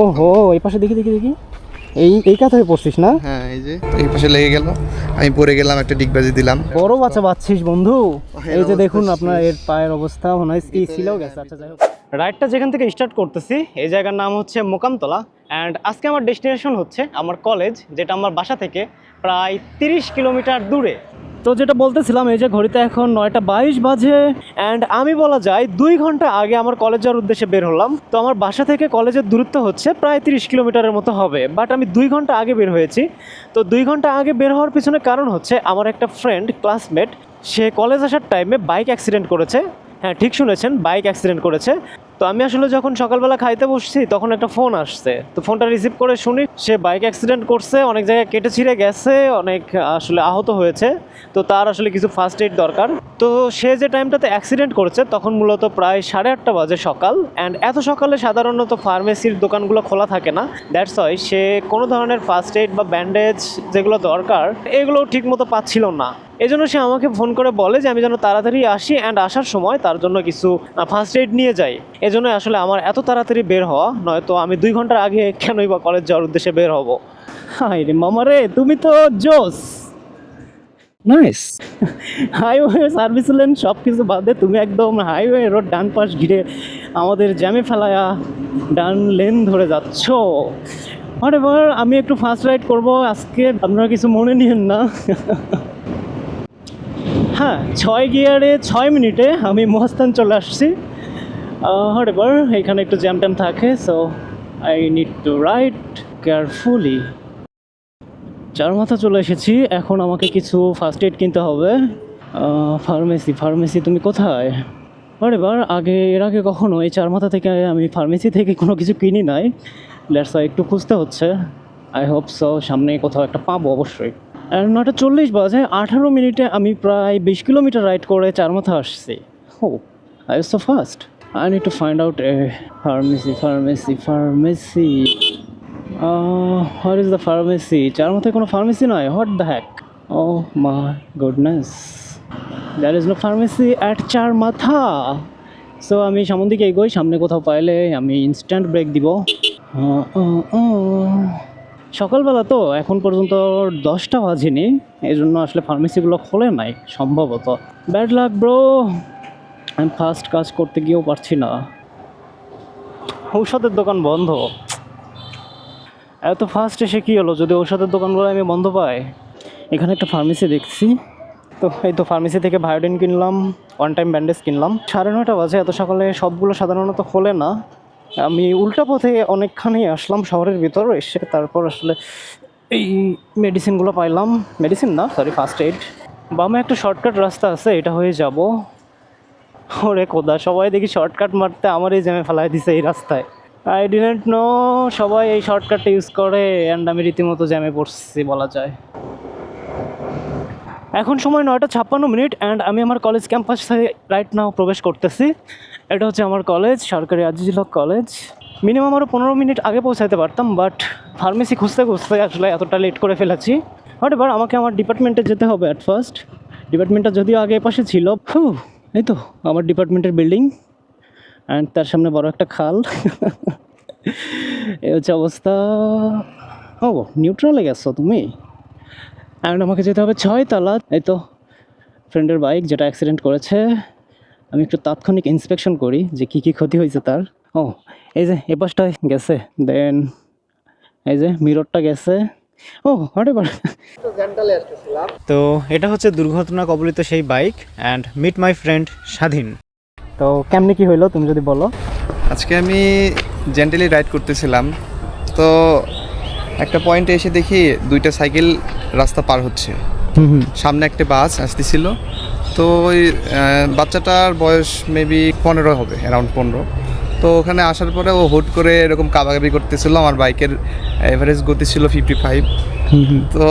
ওহো এই পাশে দেখি দেখি দেখি। এই এই কাথায় পড়ছিস না? হ্যাঁ এই যে এই পাশে লেগে গেল। আমি পড়ে গেলাম একটা ডিগবাজি দিলাম। বড় বাচ্চা বাচ্ছিস বন্ধু। এই যে দেখুন আপনার এর পায়ের অবস্থা মনে হয় কি ছিলও গেছে। আচ্ছা যাই হোক। রাইডটা যেখান থেকে স্টার্ট করতেছি এই জায়গার নাম হচ্ছে মোকামতলা। অ্যান্ড আজকে আমার ডেস্টিনেশন হচ্ছে আমার কলেজ যেটা আমার বাসা থেকে প্রায় তিরিশ কিলোমিটার দূরে। তো যেটা বলতেছিলাম, এই যে ঘড়িতে এখন নয়টা বাইশ বাজে অ্যান্ড আমি বলা যায় দুই ঘণ্টা আগে আমার কলেজ যাওয়ার উদ্দেশ্যে বের হলাম। তো আমার বাসা থেকে কলেজের দূরত্ব হচ্ছে প্রায় তিরিশ কিলোমিটারের মতো হবে বাট আমি দুই ঘণ্টা আগে বের হয়েছি। তো দুই ঘণ্টা আগে বের হওয়ার পিছনে কারণ হচ্ছে আমার একটা ফ্রেন্ড ক্লাসমেট সে কলেজ আসার টাইমে বাইক অ্যাক্সিডেন্ট করেছে। হ্যাঁ ঠিক শুনেছেন বাইক অ্যাক্সিডেন্ট করেছে। তো আমি আসলে যখন সকালবেলা খাইতে বসছি, তখন একটা ফোন আসছে। তো ফোনটা রিসিভ করে শুনি, সে বাইক অ্যাক্সিডেন্ট করছে, অনেক জায়গায় কেটে ছিঁড়ে গেছে, অনেক আসলে আহত হয়েছে। তো তার আসলে কিছু ফার্স্ট এইড দরকার। তো সে যে টাইমটাতে অ্যাক্সিডেন্ট করেছে, তখন মূলত প্রায় সাড়ে আটটা বাজে সকাল। অ্যান্ড এত সকালে সাধারণত ফার্মেসির দোকানগুলো খোলা থাকে না। দ্যাটস ওয়াই সে কোনো ধরনের ফার্স্ট এইড বা ব্যান্ডেজ যেগুলো দরকার, এগুলো ঠিকমতো পাচ্ছিল না। এই জন্য সে আমাকে ফোন করে বলে যে আমি যেন তাড়াতাড়ি আসি অ্যান্ড আসার সময় তার জন্য কিছু ফার্স্ট এইড নিয়ে যাই। এজন্য আসলে আমার এত তাড়াতাড়ি বের হওয়া নয়তো আমি দুই ঘণ্টার আগে কেনই বা কলেজ যাওয়ার উদ্দেশ্যে বের হব। হাই রে মামা রে তুমি তো জোস। নাইস হাইওয়ে সার্ভিস লেন সব কিছু বাদে তুমি একদম হাইওয়ে রোড ডান পাশ ঘিরে আমাদের জ্যামে ফেলায়া ডান লেন ধরে যাচ্ছ। এবার আমি একটু ফার্স্ট রাইড করব আজকে আপনারা কিছু মনে নিয়েন না। হ্যাঁ ছয় গিয়ারে ছয় মিনিটে আমি মহাস্থান চলে আসছি। এবার এখানে একটু জ্যাম ট্যাম থাকে so I need to ride carefully চার মাথা চলে এসেছি, এখন আমাকে কিছু ফার্স্ট এড কিনতে হবে। ফার্মেসি ফার্মেসি তুমি কোথায়? আরে বার আগে, এর আগে কখনো এই চার মাথা থেকে আমি ফার্মেসি থেকে কোনো কিছু কিনি নাই। লেটস একটু খুঁজতে হচ্ছে। আই হোপ সো সামনে কোথাও একটা পাবো অবশ্যই। নটা চল্লিশ বাজে, আঠারো মিনিটে আমি প্রায় বিশ কিলোমিটার রাইড করে চার মাথা আসছি। ও I so fast I need to find out a pharmacy pharmacy pharmacy what is the pharmacy চার মাথায় কোনো ফার্মেসি নয় what the heck oh my goodness there is no pharmacy at চার মাথা সো আমি সামন দিকে এগোই, সামনে কোথাও পাইলে আমি ইনস্ট্যান্ট ব্রেক দিব। সকালবেলা তো এখন পর্যন্ত দশটা বাজেনি এই জন্য আসলে ফার্মেসিগুলো খোলে নাই, সম্ভবত। ব্যাড লাক ব্রো আমি ফার্স্ট কাজ করতে গিয়েও পারছি না। ঔষধের দোকান বন্ধ। এত ফার্স্ট এসে কী হলো? যদি ঔষধের দোকানগুলো আমি বন্ধ পাই? এখানে একটা ফার্মেসি দেখছি। তো এই তো ফার্মেসি থেকে ভায়োডিন কিনলাম ওয়ান টাইম ব্যান্ডেজ কিনলাম। সাড়ে নয়টা বাজে, এত সকালে সবগুলো সাধারণত খোলে না। আমি উল্টা পথে অনেকখানি আসলাম শহরের ভিতর, এসে তারপর আসলে এই মেডিসিনগুলো পাইলাম। মেডিসিন না সরি ফার্স্ট এইড বামে একটা শর্টকাট রাস্তা আছে, এটা হয়ে যাব। ওরে কোদা সবাই দেখি শর্টকাট মারতে আমার এই জ্যামে ফেলাই দিছে এই রাস্তায়। আই ডিডেন্ট নো সবাই এই শর্টকাটটা ইউজ করে অ্যান্ড আমি রীতিমতো জ্যামে পড়ছি বলা যায়। এখন সময় নয়টা ছাপ্পান্ন মিনিট অ্যান্ড আমি আমার কলেজ ক্যাম্পাসে রাইট নাও প্রবেশ করতেছি। এটা হচ্ছে আমার কলেজ সরকারি আজিজুল হক কলেজ মিনিমাম আরও পনেরো মিনিট আগে পৌঁছাতে পারতাম বাট ফার্মেসি খুঁজতে খুঁজতে আসলে এতটা লেট করে ফেলেছি। বাট এবার আমাকে আমার ডিপার্টমেন্টে যেতে হবে অ্যাট ফার্স্ট ডিপার্টমেন্টটা যদিও আগে পাশে ছিল, ফু, এই তো, আমার ডিপার্টমেন্টের বিল্ডিং অ্যান্ড তার সামনে বড় একটা খাল। এই হচ্ছে অবস্থা। ও নিউট্রালে গেছো তুমি? অ্যান্ড আমাকে যেতে হবে ছয় তালা, এই তো ফ্রেন্ডের বাইক যেটা অ্যাক্সিডেন্ট করেছে। আমি একটু তাৎক্ষণিক ইন্সপেকশন করি যে কী কী ক্ষতি হয়েছে তার। ও এই যে এ পাশটা গেছে। দেন এই যে মিররটা গেছে। ও হটে বার তো এটা হচ্ছে দুর্ঘটনা কবলিত সেই bike and meet my friend Swadhin. তো কেমনি কি হইল তুমি যদি বলো। আজকে আমি জেন্টালি রাইড করতেছিলাম। তো একটা পয়েন্টে এসে দেখি দুইটা সাইকেল রাস্তা পার হচ্ছে। সামনে একটা বাস আসতেছিল। তো ওই বাচ্চাটার বয়স মেবি পনেরো হবে অ্যারাউন্ড পনেরো। তো ওখানে আসার পরে ও হুট করে এরকম কাবাকাবি করতেছিল আমার বাইকের এভারেজ গতি ছিল ফিফটি ফাইভ তো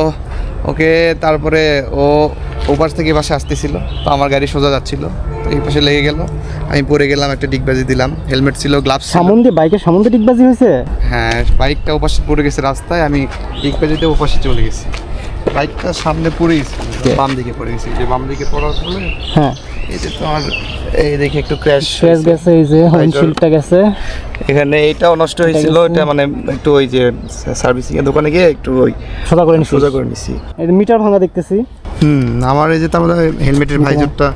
ওকে তারপরে ও ওপাশ থেকে পাশে আসতেছিল তো আমার গাড়ি সোজা যাচ্ছিল তো এই পাশে লেগে গেল। আমি পড়ে গেলাম একটা ডিগবাজি দিলাম হেলমেট ছিল গ্লাভস সামন দিয়ে বাইকের সামন দিয়ে ডিগবাজি হয়েছে? হ্যাঁ বাইকটা ওপাশে পড়ে গেছে রাস্তায় আমি ডিগবাজিতে ওপাশে চলে গেছি। বাইকটা সামনে পড়ে গেছে বাম দিকে পড়ে গেছে যে বাম দিকে পড়ার ফলে হ্যাঁ। এই যে তোমার এই দেখে একটু ক্র্যাশ স্ট্রেস গেছে এই যে উইন্ডশিল্ডটা গেছে। এখানে এইটাও নষ্ট হয়েছিল এটা মানে একটু ওই যে সার্ভিসিং এর দোকানে গিয়ে একটু ওই সোজা করে নিচ্ছি সোজা করে নিছি। এই যে মিটার ভাঙা দেখতেছি। হুম আমার এই যে মধ্যে হেলমেটের ভাইজারটা।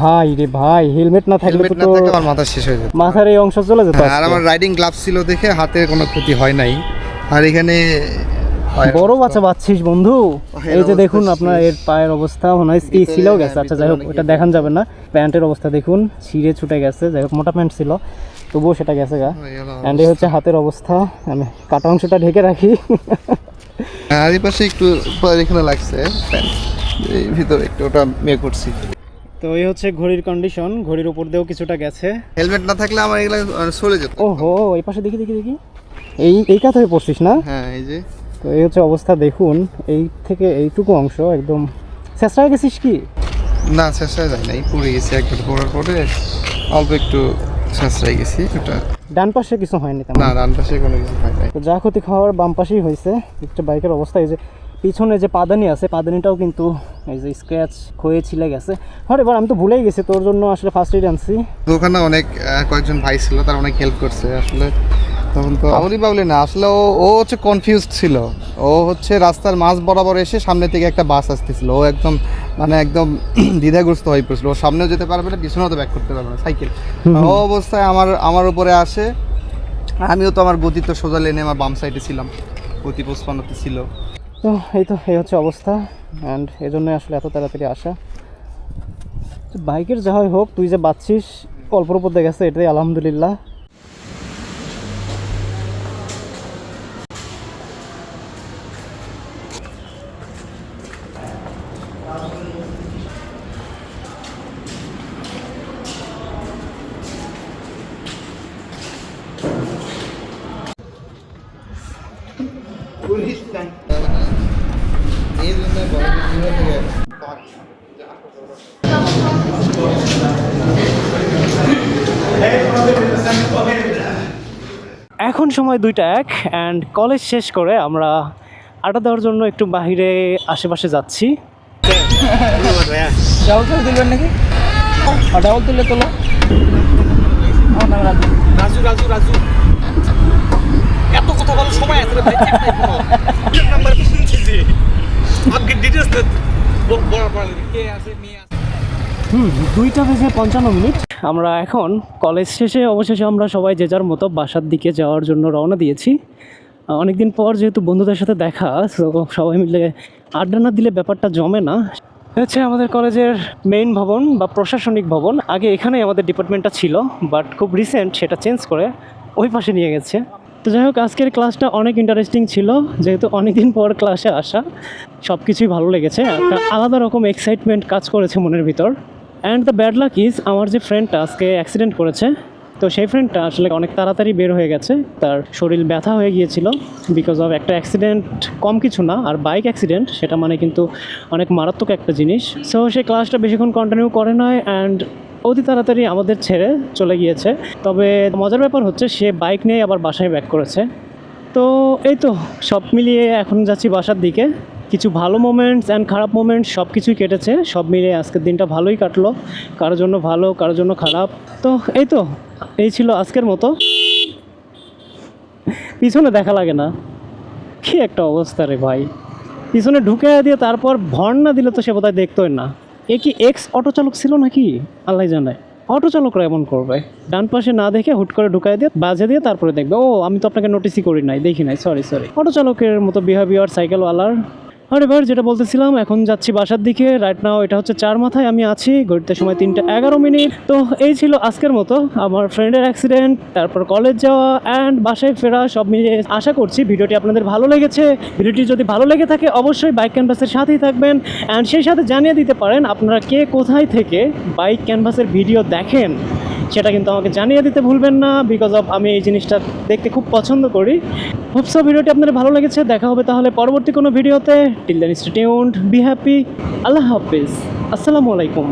ভাই রে ভাই হেলমেট না থাকলে তো না থাকলে আমার মাথা শেষ হয়ে যেত। মাথার এই অংশ চলে যেত হ্যাঁ, আর আমার রাইডিং গ্লাভস ছিল দেখে হাতের কোনো ক্ষতি হয় নাই। আর এখানে বড় বাচ্চা বাচ্চিস বন্ধু। এই যে দেখুন আপনার এর পায়ের অবস্থা মনে হয় এই ছিলেও গেছে। হ্যাঁ, আচ্ছা যাই হোক ওটা দেখান যাবে না। প্যান্টের অবস্থা দেখুন ছিঁড়ে ছুটে গেছে। যাই হোক মোটা প্যান্ট ছিল তবুও সেটা গেছে গা। অ্যান্ড এই হচ্ছে হাতের অবস্থা। আমি কাটা অংশটা ঢেকে রাখি। আর এই পাশে একটু এখানে লাগছে এই ভিতরে একটু ওটা মেয়ে করছি। তো এই হচ্ছে ঘড়ির কন্ডিশন ঘড়ির উপর দিয়েও কিছুটা গেছে। হেলমেট না থাকলে আমার এগুলো চলে যেত। ওহো এই পাশে দেখি দেখি দেখি। এই এই কাত হয়ে পড়ছিস না? হ্যাঁ এই যে। তো এই হচ্ছে অবস্থা দেখুন এই থেকে এইটুকু অংশ একদম। শেষরা গেছিস কি? না শেষায় যায় নাই পড়ে গেছি একবার পড়ার পরে অল্প একটু শেষরাই গেছি ওটা ডান পাশে কিছু হয়নি তেমন? না ডান পাশে কোনো কিছু হয় নাই। তো যা ক্ষতি খাওয়ার বাম পাশেই হয়েছে একটা বাইকের অবস্থা এই যে পিছনে যে পাদানি আছে পাদানিটাও কিন্তু এই যে স্ক্র্যাচ হয়ে ছিলে গেছে। হ্যাঁ এবার আমি তো ভুলেই গেছি তোর জন্য আসলে ফার্স্ট এড আনছি। ওখানে অনেক কয়েকজন ভাই ছিল তারা অনেক হেল্প করছে আসলে তখন তো আবলি বাবলি না আসলে ও ও হচ্ছে কনফিউজড ছিল। ও হচ্ছে রাস্তার মাঝ বরাবর এসে সামনে থেকে একটা বাস আসতেছিল। ও একদম মানে একদম দ্বিধাগ্রস্ত হয়ে পড়ছিল। ও সামনেও যেতে পারবে না পিছনেও তো ব্যাক করতে পারবে না সাইকেল ও অবস্থায় আমার আমার উপরে আসে। আমিও তো আমার গতি তো সোজা লেনে আমার বাম সাইডে ছিলাম। গতি পঁচপান্নতে ছিল। তো এই তো এই হচ্ছে অবস্থা। অ্যান্ড এই জন্যই আসলে এত তাড়াতাড়ি আসা। বাইকের যা হয় হোক তুই যে বাচ্ছিস অল্পর উপর গেছে এটাই আলহামদুলিল্লাহ। এই জন্য এখন সময় দুইটা এক অ্যান্ড কলেজ শেষ করে আমরা আড্ডা দেওয়ার জন্য একটু বাহিরে আশেপাশে যাচ্ছি। নাকি? ডাবল তুলে তোলো। রাজু রাজু রাজু। বলার সময় আছে রে ভাই নাম্বার শুনছি আজকে ডিটেলস বড় বড় কে আছে মেয়ে আছে? হুম দুইটা বেজে পঞ্চান্ন মিনিট। আমরা এখন কলেজ শেষে অবশেষে আমরা সবাই যে যার মতো বাসার দিকে যাওয়ার জন্য রওনা দিয়েছি। অনেকদিন পর যেহেতু বন্ধুদের সাথে দেখা তো সবাই মিলে আড্ডা না দিলে ব্যাপারটা জমে না। হচ্ছে আমাদের কলেজের মেইন ভবন বা প্রশাসনিক ভবন। আগে এখানেই আমাদের ডিপার্টমেন্টটা ছিল বাট খুব রিসেন্ট সেটা চেঞ্জ করে ওই পাশে নিয়ে গেছে। তো যাই হোক, আজকের ক্লাসটা অনেক ইন্টারেস্টিং ছিল, যেহেতু অনেকদিন পর ক্লাসে আসা। সব কিছুই ভালো লেগেছে, একটা আলাদা রকম এক্সাইটমেন্ট কাজ করেছে মনের ভিতর। And the bad luck is আমার যে ফ্রেন্ডটা আজকে অ্যাক্সিডেন্ট করেছে, তো সেই ফ্রেন্ডটা আসলে অনেক তাড়াতাড়ি বের হয়ে গেছে। তার শরীর ব্যথা হয়ে গিয়েছিল বিকজ অফ একটা অ্যাক্সিডেন্ট কম কিছু না, আর বাইক অ্যাক্সিডেন্ট সেটা মানে কিন্তু অনেক মারাত্মক একটা জিনিস। সো সে ক্লাসটা বেশিক্ষণ কন্টিনিউ করে নয় অ্যান্ড অতি তাড়াতাড়ি আমাদের ছেড়ে চলে গিয়েছে। তবে মজার ব্যাপার হচ্ছে সে বাইক নিয়ে আবার বাসায় ব্যাক করেছে। তো এই তো সব মিলিয়ে এখন যাচ্ছি বাসার দিকে। কিছু ভালো মোমেন্টস অ্যান্ড খারাপ মোমেন্টস সব কিছুই কেটেছে। সব মিলিয়ে আজকের দিনটা ভালোই কাটলো। কারোর জন্য ভালো, কারোর জন্য খারাপ। তো এই তো, এই ছিল আজকের মতো। পিছনে দেখা লাগে না। কি একটা অবস্থা রে ভাই। পিছনে ঢুকে দিয়ে তারপর ভর না দিলে তো সে বোধহয় দেখতোই না। এ কি এক্স অটো চালক ছিল নাকি? আল্লাহ জানে। অটো চালকরা এমন করবে। ডান পাশে না দেখে হুট করে ঢুকাই দিয়ে, বাজে দিয়ে তারপরে দেখবে, ও, আমি তো আপনাকে নোটিসই করি নাই, দেখি নাই সরি সরি অটো চালকের মতো বিহেভিয়ার সাইকেলওয়ালার আরে এবার যেটা বলতেছিলাম, এখন যাচ্ছি বাসার দিকে। রাইট নাও এটা হচ্ছে চার মাথায়, আমি আছি, ঘড়িতে সময় তিনটা এগারো মিনিট। তো এই ছিল আজকের মতো, আমার ফ্রেন্ডের অ্যাক্সিডেন্ট তারপর কলেজ যাওয়া অ্যান্ড বাসায় ফেরা, সব মিলিয়ে আশা করছি ভিডিওটি আপনাদের ভালো লেগেছে। ভিডিওটি যদি ভালো লেগে থাকে, অবশ্যই বাইক ক্যানভাসের সাথেই থাকবেন। অ্যান্ড সেই সাথে জানিয়ে দিতে পারেন, আপনারা কে কোথায় থেকে বাইক ক্যানভাসের ভিডিও দেখেন। সেটা কিন্তু আমাকে জানিয়ে দিতে ভুলবেন না বিকজ অফ আমি এই জিনিসটা দেখতে খুব পছন্দ করি। হোপসো ভিডিওটি আপনার ভালো লেগেছে, দেখা হবে তাহলে পরবর্তী কোনো ভিডিওতে। Till then stay tuned be happy আল্লাহ হাফিজ, আসসালামু আলাইকুম।